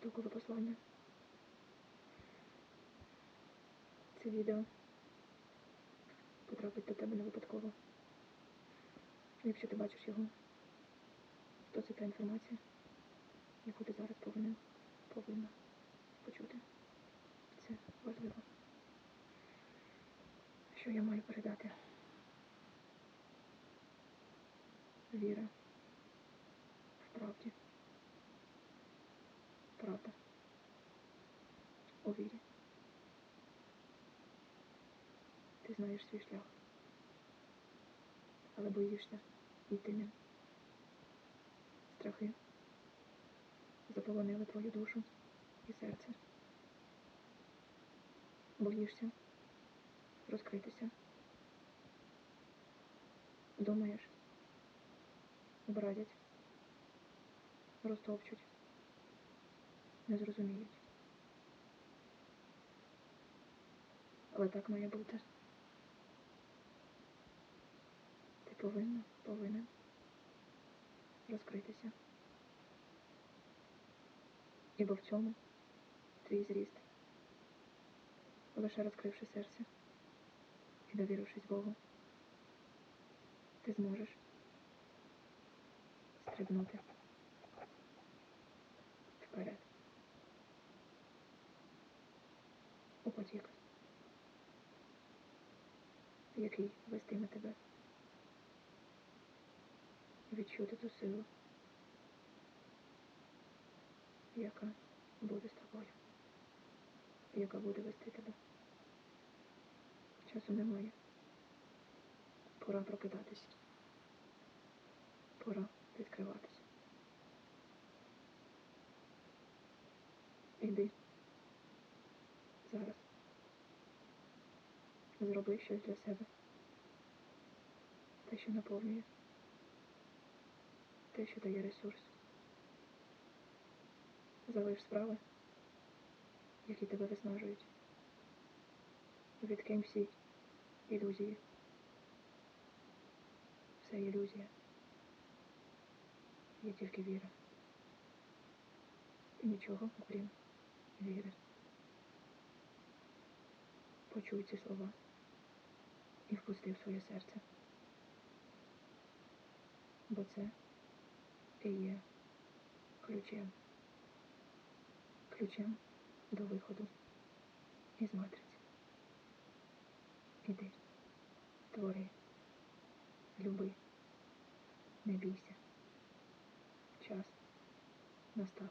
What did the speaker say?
толкове послання. Це відео потрапить до тебе не випадково. Якщо ти бачиш його, то це та інформація, яку ти зараз повинен, повинна почути. Це важливо. Що я маю передати? Віра в правді. У. Ти знаєш свій шлях, але боїшся йти ним. Страхи заполонили твою душу і серце. Боїшся розкритися. Думаєш, образять, розтопчуть, не зрозуміють. Але так має бути. Ти повинна, повинен розкритися. Ібо в цьому твій зріст. Лише розкривши серце і довірившись Богу, ти зможеш стрибнути вперед. У потік, який вестиме тебе. Відчути ту силу, яка буде з тобою, яка буде вести тебе. Часу немає. Пора прокидатись. Пора відкриватись. Іди. Зараз. Зроби щось для себе. Те, що наповнює. Те, що дає ресурс. Залиш справи, які тебе виснажують. Відкинь всі ілюзії. Все ілюзія. Є тільки віра. І нічого, окрім віри. Почуй ці слова і впусти в своє серце. Бо це і є ключем. Ключем до виходу із матриці. Іди, твори, люби, не бійся. Час настав.